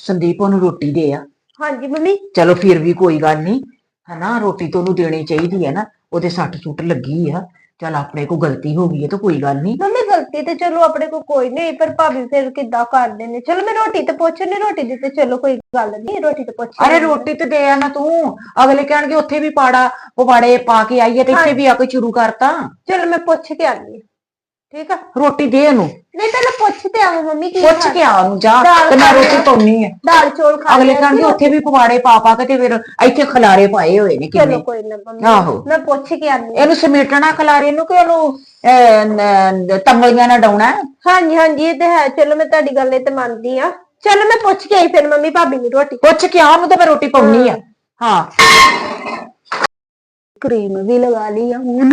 ਸੰਦੀਪ ਉਹਨੂੰ ਰੋਟੀ ਦੇ ਆ। ਹਾਂਜੀ ਮੰਮੀ। ਚਲੋ ਫਿਰ ਵੀ ਕੋਈ ਗੱਲ ਨਹੀਂ ਹਨਾ ਰੋਟੀ ਤਾਂ ਉਹਨੂੰ ਦੇਣੀ ਚਾਹੀਦੀ ਹੈ ਨਾ ਉਹਦੇ ਸੱਟ ਸੁੱਟ ਲੱਗੀ ਆ। ਚਲ ਆਪਣੇ ਕੋ ਗਲਤੀ ਹੋ ਗਈ ਹੈ ਤਾਂ ਕੋਈ ਗੱਲ ਨਹੀਂ ਮੰਮੀ ਗਲਤੀ ਤੇ ਚਲੋ ਆਪਣੇ ਕੋ ਕੋਈ ਨਹੀਂ ਪਰ ਭਾਬੀ ਫਿਰ ਕਿੱਦਾਂ ਕਰਦੇ ਨੇ ਚਲੋ ਮੈਂ ਰੋਟੀ ਤੇ ਪੁੱਛਣੀ ਰੋਟੀ ਦੀ ਤੇ ਚਲੋ ਕੋਈ ਗੱਲ ਨਹੀਂ ਰੋਟੀ ਤੇ ਪੁੱਛ ਅਰੇ ਰੋਟੀ ਤੇ ਦੇ ਆ ਨਾ ਤੂੰ। ਅਗਲੇ ਕਹਿਣਗੇ ਉੱਥੇ ਵੀ ਪਾੜਾ ਪਵਾੜੇ ਪਾ ਕੇ ਆਈਏ ਤੇ ਇੱਥੇ ਵੀ ਆ ਕੇ ਸ਼ੁਰੂ ਕਰਤਾ। ਚਲੋ ਮੈਂ ਪੁੱਛ ਕੇ ਹਾਂ ਠੀਕ ਆ ਰੋਟੀ ਦੇ ਉਹਨੂੰ ਨਹੀਂ ਪਹਿਲਾਂ ਪੁੱਛ ਤੇ ਆਵਾਂ ਮੰਮੀ ਕੀ ਪੁੱਛ ਕੇ ਆ ਉਹਨੂੰ ਜਾ ਦਾਲ ਤੇ ਮੈਂ ਖਾ ਰੋਟੀ ਲਿਆ। ਆ ਦਾਲ ਚੌਲ ਖਾ ਅਗਲੇ ਲਿਆ ਸੀ। ਉੱਥੇ ਵੀ ਪਵਾੜੇ ਪਾ ਪਾ ਕੇ ਤੇ ਫਿਰ ਇੱਥੇ ਖਲਾਰੇ ਪਾਏ ਹੋਏ ਨੇ ਚਲੋ ਕਿੰਨੇ ਕੋਈ ਨਾ ਮੰਮੀ ਆਹੋ। ਮੈਂ ਪੁੱਛ ਕੇ ਆਨੀ। ਇਹਨੂੰ ਸਮੇਟਣਾ ਖਲਾਰੇ ਨੂੰ ਕਿ ਉਹਨੂੰ ਅਹ, ਨ- ਤੰਗਲੀਆਂ ਨਾਲ ਡਾਉਣਾ ਹੈ? ਹਾਂਜੀ ਹਾਂਜੀ ਇਹ ਤੇ ਹੈ ਚਲੋ ਮੈਂ ਤੁਹਾਡੀ ਗੱਲ ਇਹ ਤੇ ਮੰਨਦੀ ਆ ਚਲੋ ਮੈਂ ਪੁੱਛ ਕੇ ਆਈ ਫਿਰ ਮੰਮੀ ਭਾਬੀ ਨੂੰ ਰੋਟੀ ਪੁੱਛ ਕੇ ਆ ਉਹਨੂੰ ਤੇ ਮੈਂ ਰੋਟੀ ਪਾਉਣੀ ਆ ਹਾਂ ਕਰੀਮ ਵੀ ਲਗਾ ਲਈ ਆ ਹੁਣ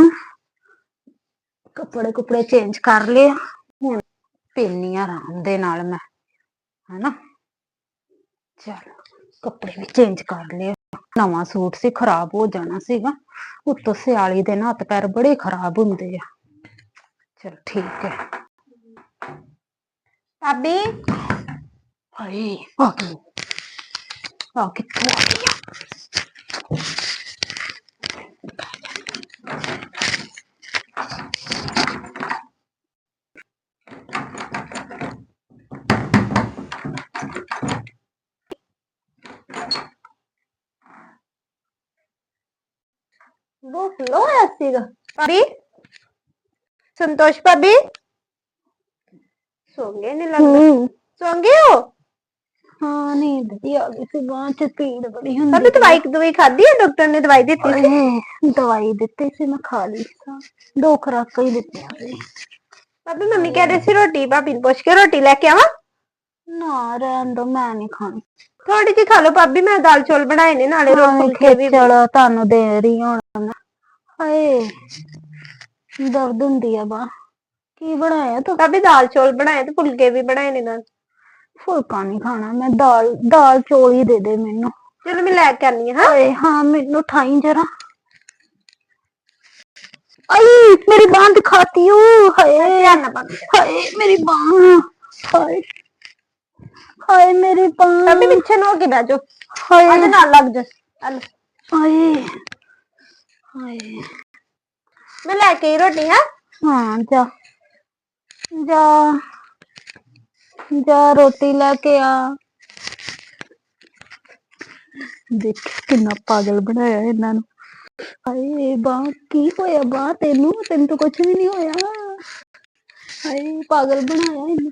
ਕੱਪੜੇ ਕੁਪੜੇ ਚੇਂਜ ਕਰ ਲਏ ਆ। ਹੁਣ ਪੀਨੀ ਆ ਆਰਾਮ ਦੇ ਨਾਲ ਮੈਂ, ਹਨਾ। ਚਲ, ਕੱਪੜੇ ਵੀ ਚੇਂਜ ਕਰ ਲਏ ਨਵਾਂ ਸੂਟ ਸੀ, ਖਰਾਬ ਹੋ ਜਾਣਾ ਸੀਗਾ। ਉੱਤੋਂ ਸਿਆਲੀ ਦੇ ਨਾ ਹੱਥ ਪੈਰ ਬੜੇ ਖਰਾਬ ਹੁੰਦੇ ਆ। ਚਲ ਠੀਕ ਹੈ। ਭਾਬੀ? ਹਾਏ, ਆ ਗਈ। ਆ ਕਿੱਥੋਂ ਆ ਗਈ ਆ? ਉਹ ਫਲੋ ਹੋਇਆ ਸੀਗਾ। ਭਾਬੀ? ਸੰਤੋਸ਼ ਭਾਬੀ? ਸੌਂਗੇ ਨਹੀਂ ਲੱਗਦਾ। ਸੌਂਗੇ ਹੋ? ਹਾਂ ਨਹੀਂ ਦਵਾਈ ਆ ਗਈ ਸੀ। ਬਾਂਹ ਚ ਪੀੜ ਬੜੀ ਹੁੰਦੀ ਭਾਬੀ ਦਵਾਈ ਦਵਾਈ ਖਾਧੀ ਹੈ ਡਾਕਟਰ ਨੇ ਦਵਾਈ ਦਿੱਤੀ ਸੀ? ਦਵਾਈ ਦਿੱਤੀ ਸੀ ਮੈਂ ਖਾ ਲਈ ਸੀ। ਦੋ ਖੁਰਾਕਾਂ ਹੀ ਦਿੱਤੀਆਂ ਸੀ ਭਾਬੀ ਮੰਮੀ ਕਹਿ ਰਹੀ ਸੀ ਰੋਟੀ। ਭਾਬੀ ਨੂੰ ਪੁੱਛ ਕੇ ਰੋਟੀ ਲੈ ਕੇ ਆਵਾਂ? ਨਾ ਰਹਿਣ ਦੋ ਮੈਂ ਨੀ ਖਾਣੀ। ਥੋੜੀ ਜਿਹੀ ਖਾ ਲਓ ਮੈਂ ਦਾਲ ਚੌਲ ਬਣਾਏ ਨੇ ਨਾਲੇ ਰੋਟੀ ਫੁਲਕੇ ਵੀ ਚਲੋ ਤੁਹਾਨੂੰ ਦੇ ਰਹੀ ਹਾਂ ਹਾਏ ਦਰਦ ਹੁੰਦੀ ਆ ਬਾ। ਕੀ ਬਣਾਇਆ ਤੂੰ? ਭਾਬੀ ਦਾਲ ਚੌਲ ਬਣਾਏ ਤੇ ਫੁਲਕੇ ਵੀ ਬਣਾਏ ਨੇ ਨਾਲ। ਫੁਲਕਾ ਨਹੀਂ ਖਾਣਾ ਮੈਂ ਦਾਲ ਦਾਲ ਚੌਲ ਹੀ ਦੇ ਦੇ ਮੈਨੂੰ। ਚਲੋ ਮੈਂ ਲੈ ਕੇ ਆਨੀ ਹਾਂ ਹਾਏ ਹਾਂ ਮੈਨੂੰ ਠਾਈ ਜਰਾ। ਆਈ ਮੇਰੀ ਬਾਂਹ ਦਿਖਾਤੀ ਓ ਹਾਏ। ਹਾਏ ਮੇਰੀ ਬਾਂਹ ਹਾਏ। ਹਾਏ ਮੇਰੇ ਪਾਂ ਤੱਕ ਪਿੱਛੇ ਨੂੰ ਹੋ ਕੇ ਬਹਿ ਜਾ ਹਾਏ। ਅੱਜ ਨਾਲ ਲੱਗ ਜਾ। ਚੱਲ। ਹਾਏ। ਹਾਏ। ਮੈਂ ਲੈ ਕੇ ਆਈ ਰੋਟੀ ਹਾਂ? ਹਾਂ ਜਾ। ਜਾ। ਜਾ ਰੋਟੀ ਲੈ ਕੇ ਆ। ਦੇਖ ਕਿੰਨਾ ਪਾਗਲ ਬਣਾਇਆ ਇਹਨਾਂ ਨੂੰ। ਹਾਏ ਬਾਹ ਕੀ ਹੋਇਆ ਬਾਹ ਤੈਨੂੰ? ਤੈਨੂੰ ਤਾਂ ਕੁਝ ਵੀ ਨਹੀਂ ਹੋਇਆ। ਹਾਏ ਪਾਗਲ ਬਣਾਇਆ ਇਹਨੂੰ।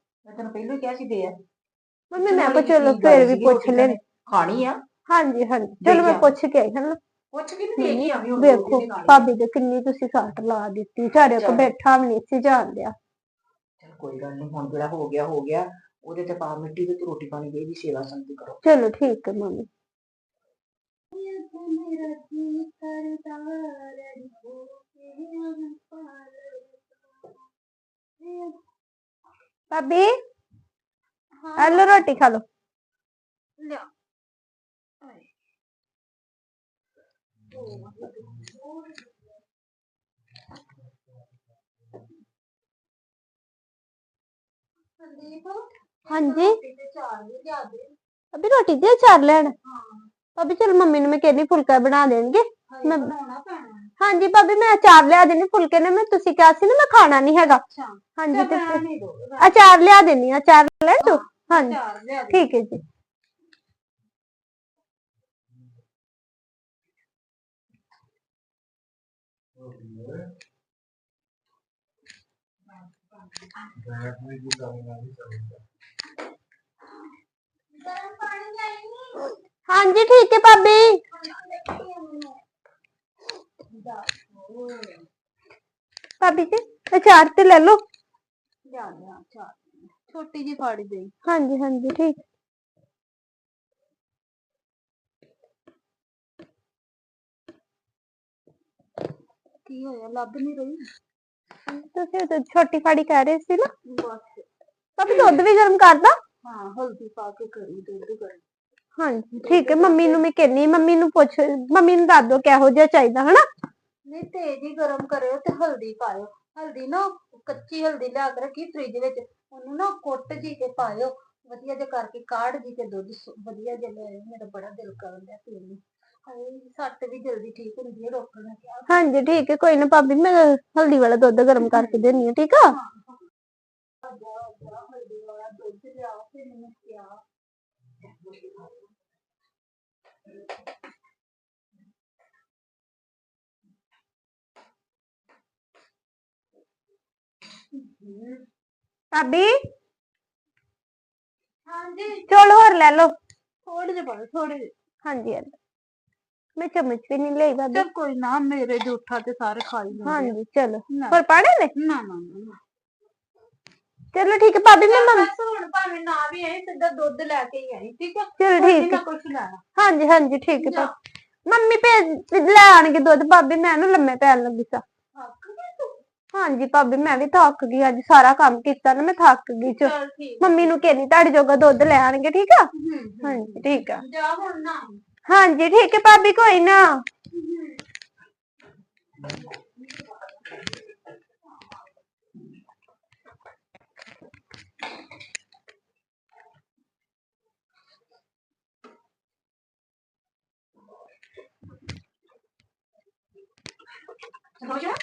ਮੈਂ ਤੈਨੂੰ ਪਹਿਲਾਂ ਹੀ ਕਿਹਾ ਸੀ ਦੇ ਆ। ਮੰਮੀ ਮੈਂ ਕਿਹਾ ਚਲੋ ਕੀ ਗੱਲ ਫਿਰ ਵੀ ਸੀਗੀ, ਪੁੱਛ ਰੋਟੀ ਲੈਣ। ਖਾਣੀ ਆ। ਹਾਂਜੀ ਹਾਂਜੀ। ਚਲੋ ਮੈਂ ਦੇਖਿਆ। ਪੁੱਛ ਕੇ ਆਈ ਹਾਂ ਨਾ। ਕੁਛ ਵੀ ਨਹੀਂ ਦੇਣੀ ਆ ਵੀ ਹੁਣ ਵੇਖੋ ਰੋਟੀ ਦੇ ਨਾਲ ਹੀ। ਭਾਬੀ ਦੇ ਕਿੰਨੀ ਤੁਸੀਂ ਸੱਟ ਲਾ ਦਿੱਤੀ। ਸਾਡੇ ਕੋ ਚੱਲ। ਬੈਠਾ ਵੀ ਨਹੀਂ ਸੀ ਜਾਣ ਡਿਆ ਚੱਲ ਕੋਈ ਗੱਲ ਨਹੀਂ ਹੁਣ ਜਿਹੜਾ ਹੋ ਗਿਆ ਹੋ ਗਿਆ। ਉਹਦੇ ਤੇ ਪਾ ਮਿੱਟੀ ਤੇ ਤੂੰ ਰੋਟੀ ਪਾਣੀ ਦੇ ਦੀ ਸੇਵਾ ਸੰਤੀ ਕਰੋ। ਚਲੋ ਠੀਕ ਹੈ ਮੰਮੀ। बाबी आलू रोटी खा लो। हाँ जी। अभी रोटी दे चार लेन। हाँ। अभी चल मम्मी ने मैं कहनी फुलका बना देंगे। मैं ਹਾਂਜੀ ਭਾਬੀ ਮੈਂ ਅਚਾਰ ਲਿਆ ਦੇਣੀ ਫੁਲਕੇ ਨੇ ਮੈਂ ਤੁਸੀਂ ਕਿਹਾ ਸੀ ਨਾ ਮੈਂ ਖਾਣਾ ਨਹੀਂ ਹੈਗਾ। ਹਾਂਜੀ ਤੇ ਫਿਰ- ਅਚਾਰ ਲਿਆ ਦੇਣੀ ਅਚਾਰ ਲੈ ਤੋ। ਹਾਂਜੀ। ਠੀਕ ਹੈ ਜੀ। ਹਾਂਜੀ ਠੀਕ ਹੈ ਭਾਬੀ। ਭਾਬੀ ਜੀ ਅਚਾਰ ਤੇ ਲੈ ਲੋ ਛੋਟੀ ਜੀ ਫਾੜੀ ਦੇ। ਹਾਂਜੀ ਹਾਂਜੀ ਠੀਕ। ਕੀ ਹੋਇਆ? ਲੱਭ ਨਹੀਂ ਰਹੀ? ਤੁਸੀਂ ਉਹ ਛੋਟੀ ਫਾੜੀ ਕਹਿ ਰਹੇ ਸੀ ਨਾ। ਬਸ। ਭਾਬੀ ਦੁੱਧ ਵੀ ਗਰਮ ਕਰਦਾ ਹਾਂ ਹਲਦੀ ਪਾ ਕੇ ਕਰੀ ਦੁੱਧ ਗਰਮ। ਹਾਂਜੀ ਠੀਕ ਹੈ ਮੰਮੀ ਨੂੰ ਮੈਂ ਕਹਿੰਨੀ ਮੰਮੀ ਨੂੰ ਪੁੱਛ ਮੰਮੀ ਨੂੰ ਦੱਸ ਦਿਓ ਕਿਹੋ ਜਿਹਾ ਚਾਹੀਦਾ ਹਨਾ? ਨਹੀਂ ਤੇਜ਼ ਹੀ ਗਰਮ ਕਰਿਓ ਤੇ ਹਲਦੀ ਪਾਇਓ। ਹਲਦੀ ਨਾ ਕੱਚੀ ਹਲਦੀ ਲਿਆ ਕੇ ਰੱਖੀ ਫ੍ਰਿਜ ਵਿੱਚ। ਉਹਨੂੰ ਨਾ ਕੁੱਟ ਜੀ ਕੇ ਪਾਇਓ। ਵਧੀਆ ਜਿਹਾ ਕਰਕੇ ਕਾੜ ਜੀ ਕੇ ਦੁੱਧ ਸੁ- ਵਧੀਆ ਜਿਹਾ ਲੈ ਆਇਓ। ਮੇਰਾ ਬੜਾ ਦਿਲ ਕਰਨ ਡਿਆ ਪੀਣ ਨੂੰ। ਹਾਏ ਸੱਟ ਵੀ ਜਲਦੀ ਠੀਕ ਹੁੰਦੀ ਹੈ ਡਾਕਟਰ ਨੇ ਕਿਹਾ ਹਾਂਜੀ ਠੀਕ ਹੈ ਕੋਈ ਨਾ ਭਾਬੀ ਮੈਂ ਹਲਦੀ ਵਾਲਾ ਦੁੱਧ ਗਰਮ ਕਰਕੇ ਦੇਣੀ ਆ ਠੀਕ ਆ? ਜਾ ਜਾ ਹਲਦੀ ਵਾਲਾ ਦੁੱਧ ਲਿਆ ਤੇ ਮੈਨੂੰ ਪਿਆ ਭਾਬੀ? ਹਾਂਜੀ। ਚਲੋ ਹੋਰ ਲੈ ਲਓ। ਥੋੜੇ ਜਿਹੇ ਪਾਓ ਥੋੜੇ ਜਿਹੇ। ਹਾਂਜੀ ਹਾਂਜੀ। ਮੈਂ ਚਮਚ ਵੀ ਨਹੀਂ ਲਈ ਭਾਬੀ। ਚਲ ਕੋਈ ਨਾ ਮੇਰੇ ਜੂਠਾ ਤੇ ਸਾਰੇ ਖਾ ਹੀ ਲੈਂਦੇ ਆ। ਹਾਂਜੀ ਚਲੋ। ਨਾ। ਹੋਰ ਪਾੜੇ ਨੇ ਨਾ ਨਾ ਨਾ। ਚਲੋ ਠੀਕ ਹੈ ਭਾਬੀ ਮੈਂ ਮੰਮ ਬਸ ਹੁਣ ਭਾਵੇਂ ਨਾ ਵੀ ਆਈ ਸਿੱਧਾ ਦੁੱਧ ਲੈ ਕੇ ਹੀ ਆਈ ਠੀਕ ਹੈ? ਚਲੋ ਠੀਕ ਨਾ ਹੈ। ਕੁਛ ਲੈਣਾ। ਹਾਂਜੀ ਹਾਂਜੀ ਠੀਕ ਹੈ। ਭਾਬੀ। ਮੰਮੀ ਭੇਜ ਲੈ ਆਣਗੇ ਦੁੱਧ ਭਾਬੀ ਮੈਂ ਨਾ ਲੰਮੇ ਪੈਣ ਲੱਗੀ ਸਾਂ। ਹਾਂਜੀ ਭਾਬੀ ਮੈਂ ਵੀ ਥੱਕ ਗਈ ਅੱਜ ਸਾਰਾ ਕੰਮ ਕੀਤਾ ਨਾ ਮੈਂ ਥੱਕ ਗਈ ਚ। ਚਲ ਠੀਕ ਮੰਮੀ ਨੂੰ ਕਹਿੰਦੀ ਤੁਹਾਡੇ ਜੋਗਾ ਦੁੱਧ ਲੈ ਆਣਗੇ ਠੀਕ ਆ। ਹਾਂਜੀ ਠੀਕ ਆ। ਜਾ ਹੁਣ ਨਾ। ਹਾਂਜੀ ਠੀਕ ਹੈ ਭਾਬੀ ਕੋਈ ਨਾ। ਹੋ ਜਾ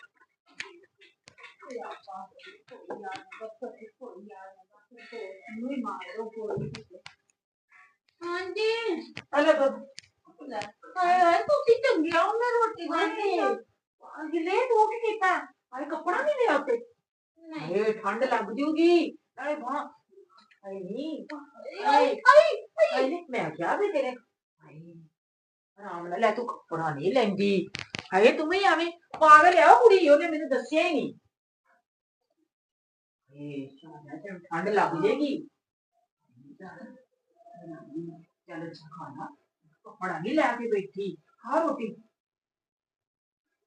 ਅਲੇ ਦੁੱਧ ਹਾਏ ਹਾਏ ਤੁਸੀਂ ਚੰਗਿਆ ਹੋ ਮੈਂ ਰੋਟੀ ਬਣਾਈ ਆ ਗਿਲੇ ਤੂੰ ਕੀ ਕੀਤਾ ਅਰੇ ਕੱਪੜਾ ਨਹੀਂ ਲਿਆ ਉੱਤੇ ਨਹੀਂ ਏ ਠੰਡ ਲੱਗ ਜੂਗੀ ਅਰੇ ਬਾਹ ਅਰੇ ਨਹੀਂ ਆਈ ਆਈ ਅਰੇ ਮੈਂ ਕਿਹਾ ਵੀ ਤੇਰੇ ਹਾਏ ਆਰਾਮ ਨਾਲ ਲੈ ਤੂੰ ਕੱਪੜਾ ਨਹੀਂ ਲੈਂਦੀ ਹਾਏ ਤੂੰ ਵੀ ਐਵੇਂ ਪਾਗਲ ਆ ਉਹ ਕੁੜੀ ਉਹਨੇ ਮੈਨੂੰ ਦੱਸਿਆ ਹੀ ਨਹੀਂ ਏ ਸ਼ਾਨਾ ਤੇ ਠੰਡ ਲੱਗ ਜੇਗੀ ਚੱਲ ਅੱਛਾ ਖਾਣਾ ਕੱਪੜਾ ਨਹੀਂ ਲੈ ਕੇ ਬੈਠੀ ਖਾ ਰੋਟੀ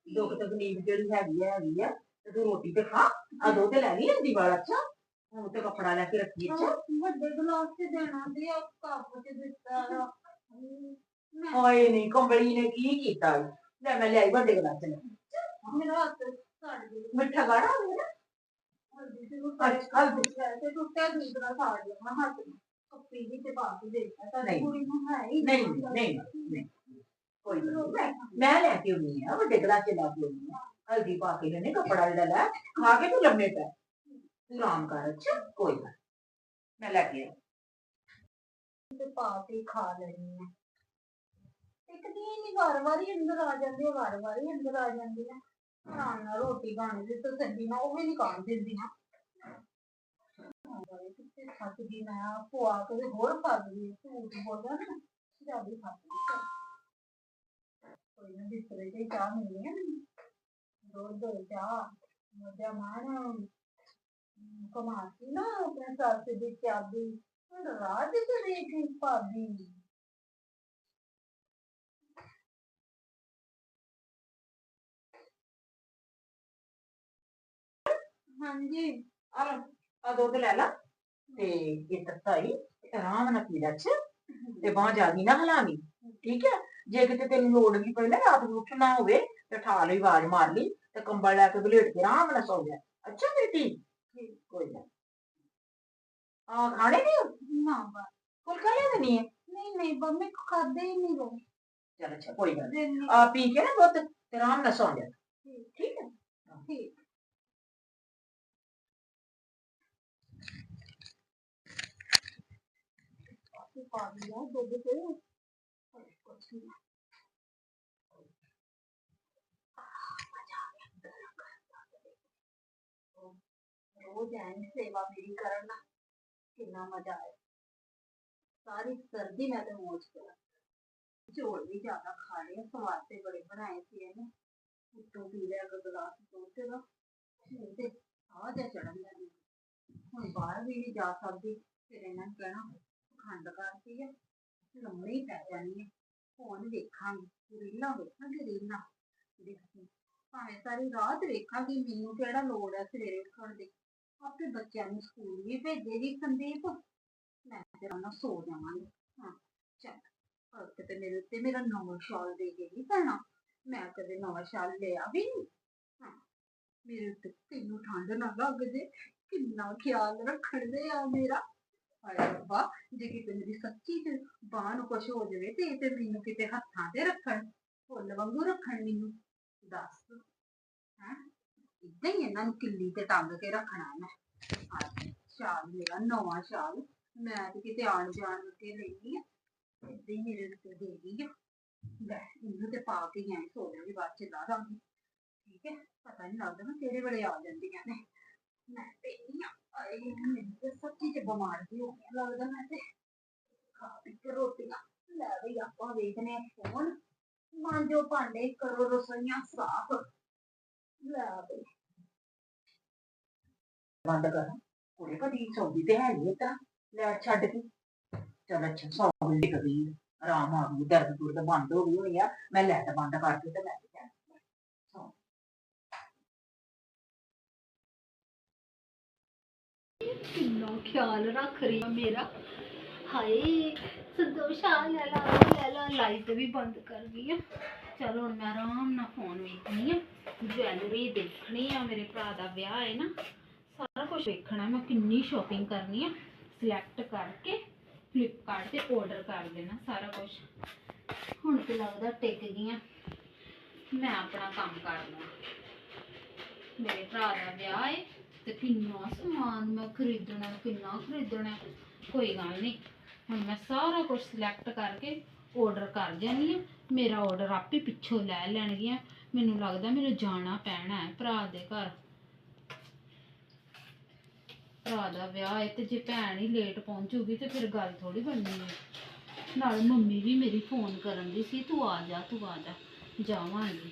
ਦੁੱਖ ਤਕਲੀਫ ਜਿਹੜੀ ਹੈਗੀ ਹੈ ਹੈਗੀ ਆ ਤੇ ਤੂੰ ਰੋਟੀ ਤੇ ਖਾ ਆ ਦੁੱਧ ਲੈ ਲਈ ਹੰਦੀ ਵਾਲਾ ਅੱਛਾ ਹੁਣ ਤੇ ਕੱਪੜਾ ਲੈ ਕੇ ਰੱਖੀ ਅੱਛਾ ਵੱਡੇ ਗਲਾਸ ਚ ਦੇਣਾ ਤੇ ਆ ਕੱਪ ਚ ਦਿੱਤਾ ਆ ਮੈਂ ਓਏ ਨਹੀਂ ਕੰਬਲੀ ਨੇ ਕੀ ਕੀਤਾ ਈ? ਲੈ ਮੈਂ ਲਿਆਈ ਵੱਡੇ ਗਲਾਸ ਚ ਮੇਰਾ ਹੱਥ ਸੜ ਗਿਆ ਮਿੱਠਾ ਗਾੜਾ ਹੋ ਗਿਆ ਹਲਦੀ ਤੇ ਉਹ ਅੱਛਾ, ਹਲਦੀ। ਤੇ ਟੁੱਟਿਆ ਦੂਸਰਾ ਸਾੜ ਲਿਆ ਮੈਂ ਹੱਥ ਨੂੰ ਕੱਪੀ ਵਿੱਚ ਪਾ ਕੇ ਦੇਖਿਆ ਤਾਂ ਨਹੀਂ। ਕੁੜੀ ਨੂੰ ਹੈ ਹੀ ਨਹੀਂ ਨਹੀਂ ਨਹੀਂ ਕੋਈ ਗੱਲ ਨੀ। ਮੈਂ- ਮੈਂ ਲੈ ਕੇ ਆਉਣੀ ਆ ਵੱਡੇ ਗਲਾਸ ਚ ਲੈ ਕੇ ਆਉਣੀ ਆ ਹਲਦੀ ਪਾ ਕੇ ਲੈਣੇ ਕੱਪੜਾ ਜਿਹੜਾ ਲੈ ਖਾ ਕੇ ਤੂੰ ਲੰਮੇ ਪੈ ਤੂੰ ਆਰਾਮ ਕਰ ਅੱਛਾ ਕੋਈ ਗੱਲ ਨੀ। ਮੈਂ ਲੈ ਕੇ ਆਈ। ਤੇ ਪਾ ਕੇ ਖਾ ਲੈਣੀ ਆ ਇੱਕ ਦੀ ਨਹੀਂ ਵਾਰ ਵਾਰ ਹੀ ਅੰਦਰ ਆ ਜਾਂਦੀ ਆ ਵਾਰ ਵਾਰ ਹੀ ਅੰਦਰ ਆ ਜਾਂਦੀ ਆ ਆਰਾਮ ਨਾਲ ਰੋਟੀ ਬਣਦੀ ਦੀ ਸੱਜੀ ਨਾ ਉਹ ਵੀ ਨਹੀਂ ਖਾਣ ਦਿੰਦੀਆਂ ਕਿੱਥੇ ਥੱਕ ਗਈ ਮੈਂ, ਭੁਆ ਕੇ ਹੋਰ ਫਸ ਗਈ ਝੂਠ ਬੋਲਿਆ ਨਾ ਜ਼ਿਆਦਾ ਫਸ ਗਈ ਕੋਈ ਨਾ ਬਿਸਤਰੇ ਤੇ ਚਾਹ ਮਿਲਣੀ ਆ ਦੁੱਧ, ਚਾਹ ਮਜ਼ਾ ਮਾਣ ਕਮਾਤੀ ਨਾ ਆਪਣੇ ਸੱਸ ਦੀ ਚਾਬੀ, ਹੁਣ ਰਾਜ ਚਲੀ ਗਈ ਭਾਬੀ? ਹਾਂਜੀ ਆ ਲੈ, ਆ ਦੁੱਧ ਲੈ ਲਾ ਤੇ ਇਹ ਤੱਤਾ ਹੀ ਤੇ ਆਰਾਮ ਨਾਲ ਪੀ ਲੈ ਅੱਛਾ ਤੇ ਬਾਹ ਜਿਆਦੀ ਨਾ ਹਲਾਵੀਂ ਠੀਕ ਹੈ? ਜੇ ਕਿਤੇ ਤੈਨੂੰ ਲੋੜ ਵੀ ਪਈ ਨਾ ਰਾਤ ਨੂੰ ਉੱਠਣਾ ਹੋਵੇ ਤੇ ਠਾ ਲਈ ਆਵਾਜ਼ ਮਾਰ ਲਈ ਤੇ ਕੰਬਲ ਲੈ ਕੇ ਬਲੇਟ ਕੇ ਆਰਾਮ ਨਾਲ ਸੌ ਜਾ। ਅੱਛਾ ਬੇਟੀ ਕੋਈ ਨਾ। ਆ ਖਾਣੇ ਨਹੀਂ ਨਾ ਬਾ। ਫੁਲਕਾ ਲੈ ਦੇਣੀ ਹੈ? ਨਹੀਂ ਨਹੀਂ ਬੰਮੇ ਖਾਦੇ ਹੀ ਨਹੀਂ ਗਏ ਚਲ ਅੱਛਾ ਕੋਈ ਗੱਲ ਆ ਪੀ ਕੇ ਨਾ ਦੁੱਧ ਤੇ ਆਰਾਮ ਨਾਲ ਸੌ ਜਾ। ਠੀਕ ਹੈ? ਠੀਕ। ਪਾ ਲਿਆ ਦੁੱਧ ਤੇ ਕੁਛ ਨੀ। ਰੋਜ਼ ਐਂ ਸੇਵਾ ਮੇਰੀ ਕਰਨ ਨਾਲ ਕਿੰਨਾ ਮਜ਼ਾ ਆਇਆ ਸਾਰੀ ਸਰਦੀ ਮੈਂ ਤੇ ਮੌਜ ਕਰਾਂ ਝੋਲ ਵੀ ਜ਼ਿਆਦਾ ਖਾ ਲਿਆ ਸਵਾਦ ਤੇ ਬੜੇ ਬਣਾਏ ਸੀ ਇਹਨੇ ਉੱਤੋਂ ਪੀ ਲਿਆ ਅਗਰ ਗਲਾਸ ਦੁੱਧ ਦਾ ਨਹੀਂ ਤੇ ਆ ਜਾ ਚੜਨ ਲੱਗੀ ਹੁਣ ਬਾਹਰ ਵੀ ਨਹੀਂ ਜਾ ਸਕਦੀ ਫਿਰ ਇਹਨਾਂ ਨੇ ਕਹਿਣਾ ਖੰਡ ਕਰਤੀ ਆ ਲੰਮੇ ਹੀ ਪੈ ਜਾਣੀ ਹੈ ਫੋਨ ਵੇਖਾਂਗੇ, ਰੀਲਾਂ ਵੇਖਾਂਗੇ, ਰੀਲਾਂ। ਦੇਖੀ ਭਾਵੇਂ ਸਾਰੀ ਰਾਤ ਵੇਖਾਂਗੀ, ਮੈਨੂੰ ਕਿਹੜਾ ਲੋੜ ਹੈ ਸਵੇਰੇ ਉੱਠਣ ਦੀ। ਆਪੇ ਬੱਚਿਆਂ ਨੂੰ ਸਕੂਲ ਵੀ ਭੇਜੇਗੀ ਸੰਦੀਪ। ਮੈਂ ਫਿਰ ਉਹਨਾਂ ਸੋ ਜਾਵਾਂਗੀ। ਹਾਂ, ਚੱਲ। ਫ਼ਰਕ ਤੇ ਮੇਰੇ ਉੱਤੇ ਮੇਰਾ ਨਵਾਂ ਸ਼ਾਲ ਦੇ ਕੇ ਨਹੀਂ ਪੈਣਾ। ਮੈਂ ਕਦੇ ਨਵਾਂ ਸ਼ਾਲ ਲਿਆ ਵੀ ਨਹੀਂ। ਹਾਂ, ਮੇਰੇ ਉੱਤੇ ਤੈਨੂੰ ਠੰਡ ਨਾ ਲੱਗ ਜੇ। ਕਿੰਨਾ ਖਿਆਲ ਰੱਖਣਦੇ ਆ ਮੇਰਾ। ਹਾਏ ਰੱਬਾ, ਜੇ ਕਿਤੇ ਮੇਰੀ ਸੱਚੀ ਤੇ ਬਾਹ ਨੂੰ ਕੁਛ ਹੋ ਜਾਵੇ ਤੇ ਇਹ ਤੇ ਮੈਨੂੰ ਕਿਤੇ ਹੱਥਾਂ ਤੇ ਰੱਖਣ, ਫੁੱਲ ਵਾਂਗੂ ਰੱਖਣ ਮੈਨੂੰ, ਦੱਸ ਹੈ? ਇਦਾਂ ਹੀ ਇਹਨਾਂ ਨੂੰ ਕਿੱਲੀ ਤੇ ਟੰਗ ਕੇ ਰੱਖਣਾ ਮੈਂ। ਸ਼ਾਲ ਮੇਰਾ, ਨਵਾਂ ਸ਼ਾਲ। ਮੈਂ ਤੇ ਕਿਤੇ ਆਣ ਜਾਣ ਕੇ ਲੈਣੀ ਆ। ਏਦਾਂ ਹੀ ਮੇਰੇ ਉੱਤੇ ਦੇ ਗਈ ਆ। ਲੈ, ਇਹਨੂੰ ਤੇ ਪਾ ਕੇ ਹੀ ਆਈ, ਸੋ ਜਾਊਗੀ ਬਾਅਦ ਚ ਲਾ ਦਾਂਗੀ। ਠੀਕ ਹੈ? ਪਤਾ ਨਹੀਂ ਲੱਗਦਾ ਨਾ ਕਿਹੜੇ ਵੇਲੇ ਆ ਜਾਂਦੀਆਂ ਨੇ। ਮੈਂ ਤੇ ਨਹੀਂ ਆਏ ਮੈਨੂੰ ਸੱਚੀ ਚ ਬਿਮਾਰ ਵੀ ਹੋ ਗਿਆ ਲੱਗਦਾ ਮੈਂ ਤੇ ਖਾ ਪੀ ਕੇ ਰੋਟੀਆਂ ਲੈ ਬਈ ਆਪਾਂ ਵੇਖਨੇ ਫੋਨ ਮਾਂਜੋ ਭਾਂਡੇ ਕਰੋ ਰਸੋਈਆਂ ਸਾਫ਼ ਲੈ ਬਈ ਬੰਦ ਕਰ ਕੁੜੇ ਕਦੀ ਸੌਂਦੀ ਤੇ ਹੈ ਨਹੀਂ ਤਾਂ ਲੈ ਛੱਡ ਕੇ ਚਲ ਅੱਛਾ ਸੌਂ ਗਈ ਕਦੀ ਆਰਾਮ ਆ ਗਈ ਦਰਦ ਦੁਰਦ ਬੰਦ ਹੋ ਗਈ ਹੋਣੀ ਆ ਮੈਂ ਲੈਟ ਬੰਦ ਕਰਕੇ ਤੇ ਮੈਂ ਕਿੰਨਾ ਖਿਆਲ ਰੱਖ ਰਹੀ ਆ ਮੇਰਾ। ਹਾਏ ਸੰਤੋਸ਼ ਲੈ ਲਾ ਲੈ ਲਾ, ਲਾਈਟ ਵੀ ਬੰਦ ਕਰ ਗਈ ਆ। ਚਲੋ ਹੁਣ ਮੈਂ ਆਰਾਮ ਨਾਲ ਫੋਨ ਵੇਖਣੀ ਆ ਜਵੈਲਰੀ ਦੇਖਣੀ ਆ, ਮੇਰੇ ਭਰਾ ਦਾ ਵਿਆਹ ਹੈ ਨਾ, ਸਾਰਾ ਕੁਝ ਵੇਖਣਾ, ਮੈਂ ਕਿੰਨੀ ਸ਼ਾਪਿੰਗ ਕਰਨੀ ਆ। ਸਿਲੈਕਟ ਕਰਕੇ ਫਲਿੱਪਕਾਰਟ ਤੇ ਆਰਡਰ ਕਰ ਦੇਣਾ ਸਾਰਾ ਕੁਝ ਹੁਣ ਤੇ ਲੱਗਦਾ ਟਿਕ ਗਈਆਂ। ਮੈਂ ਆਪਣਾ ਕੰਮ ਕਰ ਲਵਾਂ। ਮੇਰੇ ਭਰਾ ਦਾ ਵਿਆਹ ਹੈ। ਤੇ ਕਿੰਨਾ ਸਮਾਨ ਮੈਂ ਖਰੀਦਣਾ, ਕਿੰਨਾ ਖਰੀਦਣਾ, ਕੋਈ ਗੱਲ ਨਹੀਂ। ਹੁਣ ਮੈਂ ਸਾਰਾ ਕੁਝ ਸਿਲੈਕਟ ਕਰਕੇ ਆਰਡਰ ਕਰ ਜਾਨੀ ਆ ਮੇਰਾ ਆਰਡਰ ਆਪੇ ਪਿੱਛੋਂ ਲੈ ਲੈਣਗੀਆਂ। ਮੈਨੂੰ ਲੱਗਦਾ ਮੈਨੂੰ ਜਾਣਾ ਪੈਣਾ ਹੈ ਭਰਾ ਦੇ ਘਰ। ਭਰਾ ਦਾ ਵਿਆਹ ਹੈ ਤੇ ਜੇ ਭੈਣ ਹੀ ਲੇਟ ਪਹੁੰਚੂਗੀ ਤੇ ਫਿਰ ਗੱਲ ਥੋੜੀ ਬਣਨੀ ਹੈ। ਨਾਲ ਮੰਮੀ ਵੀ ਮੇਰੀ ਫੋਨ ਕਰਨ ਦੀ ਸੀ, ਤੂੰ ਆ ਜਾ, ਤੂੰ ਆ ਜਾ। ਜਾਵਾਂਗੀ।